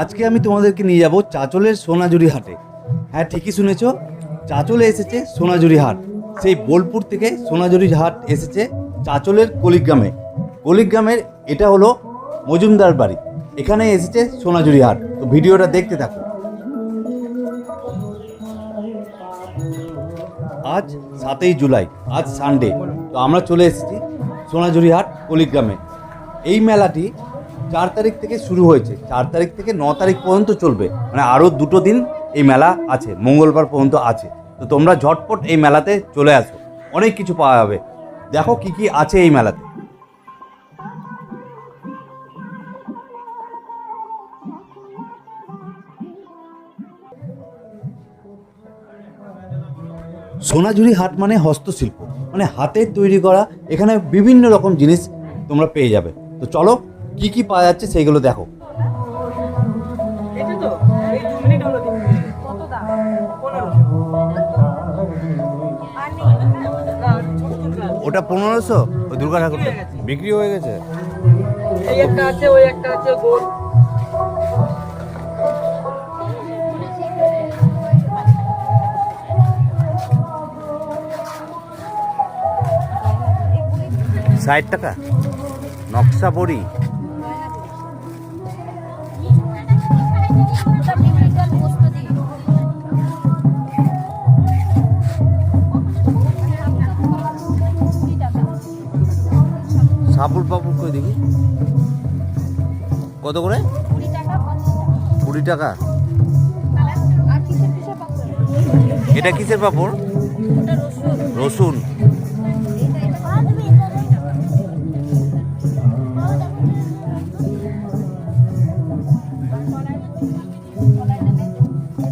আজকে আমি তোমাদেরকে নিয়ে যাব চাচলের সোনাঝুরি হাটে। হ্যাঁ ঠিকই শুনেছ। চাচলে এসেছে সোনাঝুরি হাট। সেই বোলপুর থেকে সোনাঝুরি হাট এসেছে চাচলের কলিগ্রামে। কলিগ্রামের এটা হলো মজুমদার বাড়ি। এখানে এসেছে সোনাঝুরি হাট। তো ভিডিওটা দেখতে থাকো। আজ সাতই জুলাই, আজ সানডে তো আমরা চলে এসেছি সোনাঝুরি হাট কলিগ্রামে। এই মেলাটি চার তারিখ থেকে শুরু হয়েছে। চার তারিখ থেকে ন তারিখ পর্যন্ত চলবে। মানে আরও দুটো দিন এই মেলা আছে, মঙ্গলবার পর্যন্ত আছে। তো তোমরা ঝটপট এই মেলাতে চলে আসো। অনেক কিছু পাওয়া যাবে। দেখো কি কি আছে এই মেলাতে। সোনাঝুরি হাট মানে হস্তশিল্প। মানে হাতের তৈরি করা, এখানে বিভিন্ন রকম জিনিস তোমরা পেয়ে যাবে। তো চলো কি কি পাওয়া যাচ্ছে সেইগুলো দেখো। ওটা পনেরোশো? ওই দুর্গা ঠাকুরটা। বিক্রি হয়ে গেছে? এই একটা আছে ওই একটা আছে গোল। ষাট টাকা। নকশা বড়ি। সাপুর পাপুর করে দেখি। কত করে? কুড়ি টাকা। এটা কিসের পাপড়? রসুন।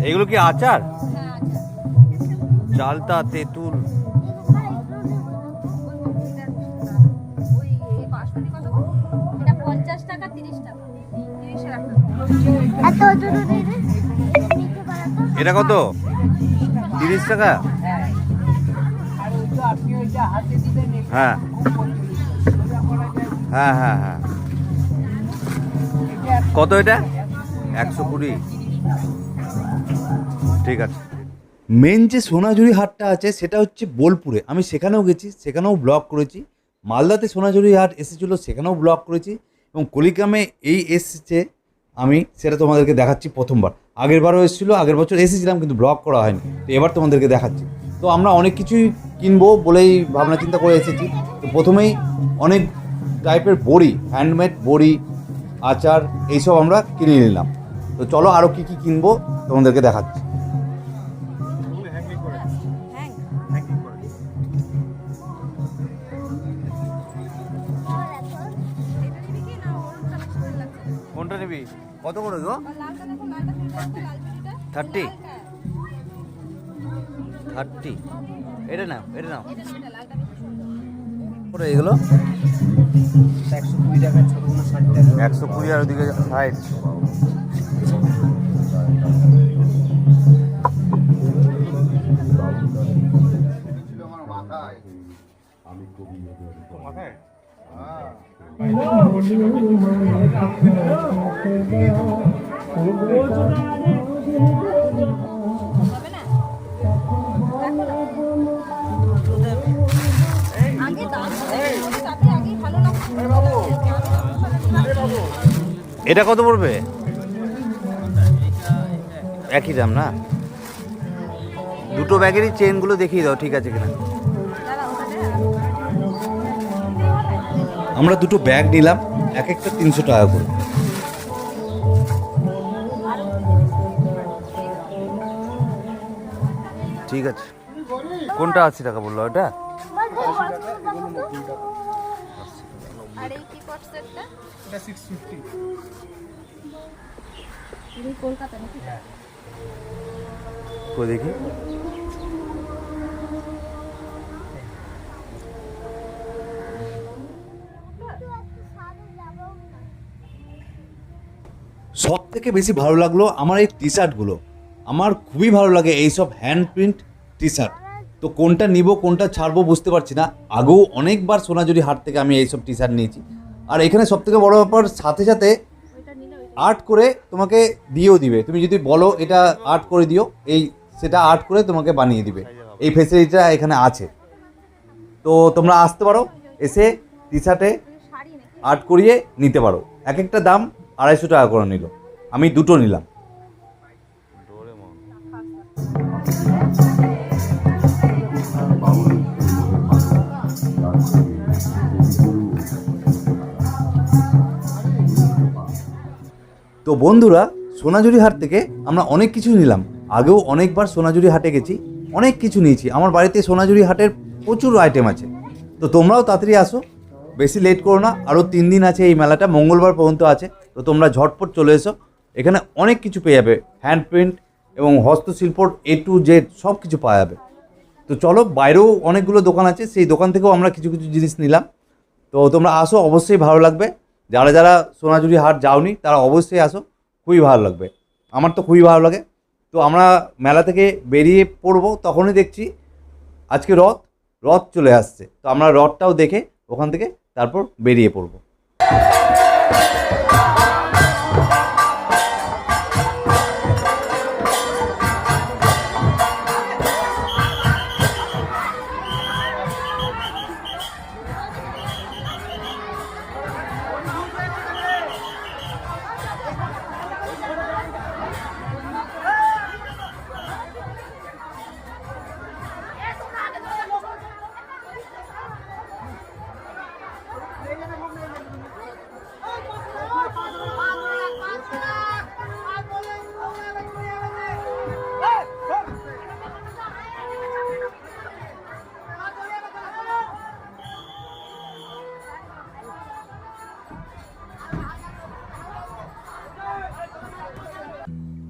এগুলো কি আচার? চালতা তেঁতুল এটা কত? তিরিশ টাকা? হ্যাঁ। হ্যাঁ হ্যাঁ হ্যাঁ। কত এটা? একশো কুড়ি। ঠিক আছে। মেন যে সোনাঝুরি হাটটা আছে, সেটা হচ্ছে বোলপুরে। আমি সেখানেও গেছি, সেখানেও ব্লগ করেছি। মালদাতে সোনাঝুরি হাট এসেছিল, সেখানেও ব্লগ করেছি। এবং কলিগ্রামে এই এসেছে। আমি সেটা তোমাদেরকে দেখাচ্ছি প্রথমবার। আগের বারও এসেছিল, আগের বছর এসেছিলাম, কিন্তু ব্লগ করা হয়নি। তো এবার তোমাদেরকে দেখাচ্ছি। তো আমরা অনেক কিছুই কিনবো বলেই ভাবনা চিন্তা করে এসেছি। তো প্রথমেই অনেক টাইপের বড়ি হ্যান্ডমেড বড়ি, আচার, এইসব আমরা কিনে নিলাম। তো চলো আরও কী কী কিনবো তোমাদেরকে দেখাচ্ছি। নিবি কত করে গো? থার্টি। থার্টি। এটা নাও এটা নাও। করে এগুলো? একশো কুড়ি টাকা ছোটগুলো ষাট টাকা একশো কুড়ি আর ওদিকে ষাট। আগে ভালো লাগছে এটা কত পড়বে? একই দাম না? দুটো ব্যাগেরই চেনগুলো দেখিয়ে দাও ঠিক আছে কিনা। আমরা দুটো ব্যাগ নিলাম এক একটা তিনশো টাকা করে। ঠিক আছে। কোনটা আশি টাকা বলল ওটা? আর সব থেকে বেশি ভালো লাগল আমার এই টি শার্টগুলো আমার খুবই ভালো লাগে এইসব হ্যান্ড প্রিন্ট টি শার্ট তো কোনটা নিব, কোনটা ছাড়বো বুঝতে পারছি না। আগেও অনেকবার সোনাঝুরি হাট থেকে আমি এইসব টি শার্ট নিয়েছি। আর এখানে সব থেকে বড় ব্যাপার, সাথে সাথে আর্ট করে তোমাকে দিয়েও দিবে। তুমি যদি বলো এটা আর্ট করে দিও, এই সেটা আর্ট করে তোমাকে বানিয়ে দিবে। এই ফেসিলিটিটা এখানে আছে। তো তোমরা আসতে পারো, এসে টি শার্টে আর্ট করিয়ে নিতে পারো। এক একটা দাম আড়াইশো টাকা করে নিল। আমি দুটো নিলাম। তো বন্ধুরা, সোনাঝুরি হাট থেকে আমরা অনেক কিছু নিলাম। আগেও অনেকবার সোনাঝুরি হাটে গেছি, অনেক কিছু নিয়েছি। আমার বাড়িতে সোনাঝুরি হাটের প্রচুর আইটেম আছে। তো তোমরাও তাড়াতাড়ি আসো বেশি লেট করো না। আরও তিন দিন আছে এই মেলাটা, মঙ্গলবার পর্যন্ত আছে। তো তোমরা ঝটপট চলে এসো। এখানে অনেক কিছু পেয়ে যাবে। হ্যান্ড প্রিন্ট এবং হস্তশিল্পর এ টু জেড সব কিছু পাওয়া যাবে। তো চলো, বাইরেও অনেকগুলো দোকান আছে। সেই দোকান থেকেও আমরা কিছু কিছু জিনিস নিলাম। তো তোমরা আসো, অবশ্যই ভালো লাগবে। যারা যারা সোনাঝুরি হাট যাওনি, তারা অবশ্যই আসো। খুবই ভালো লাগবে। আমার তো খুবই ভালো লাগে। তো আমরা মেলা থেকে বেরিয়ে পড়ব, তখনই দেখছি আজকে রথ। রথ চলে আসছে। তো আমরা রথটাও দেখে ওখান থেকে তারপর বেরিয়ে পড়ব।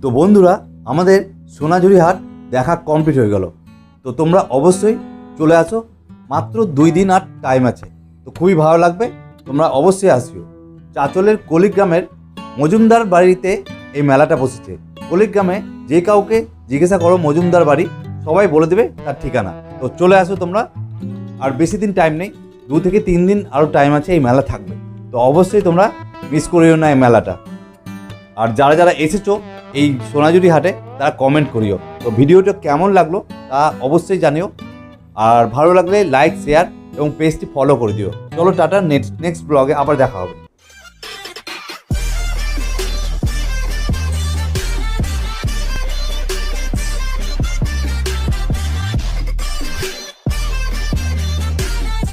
তো বন্ধুরা, আমাদের সোনাঝুরি হাট দেখা কমপ্লিট হয়ে গেল। তো তোমরা অবশ্যই চলে আসো, মাত্র দুই দিন আর টাইম আছে। তো খুবই ভালো লাগবে, তোমরা অবশ্যই আসিও। চাচলের কলিগ্রামের মজুমদার বাড়িতে এই মেলাটা বসেছে। কলিগ্রামে যে কাউকে জিজ্ঞাসা করো মজুমদার বাড়ি, সবাই বলে দেবে তার ঠিকানা। তো চলে আসো তোমরা, আর বেশি দিন টাইম নেই, দু থেকে তিন দিন আরও টাইম আছে, এই মেলা থাকবে। তো অবশ্যই তোমরা মিস করিও না এই মেলাটা। আর যারা যারা এসেছ এই সোনাঝুরি হাটে তারা কমেন্ট করিও। তো ভিডিওটা কেমন লাগল তা অবশ্যই জানিও। আর ভালো লাগলে লাইক শেয়ার এবং পেজটি ফলো করে দিও। চলো টাটা নেক্সট নেক্সট ব্লগে আবার দেখা হবে।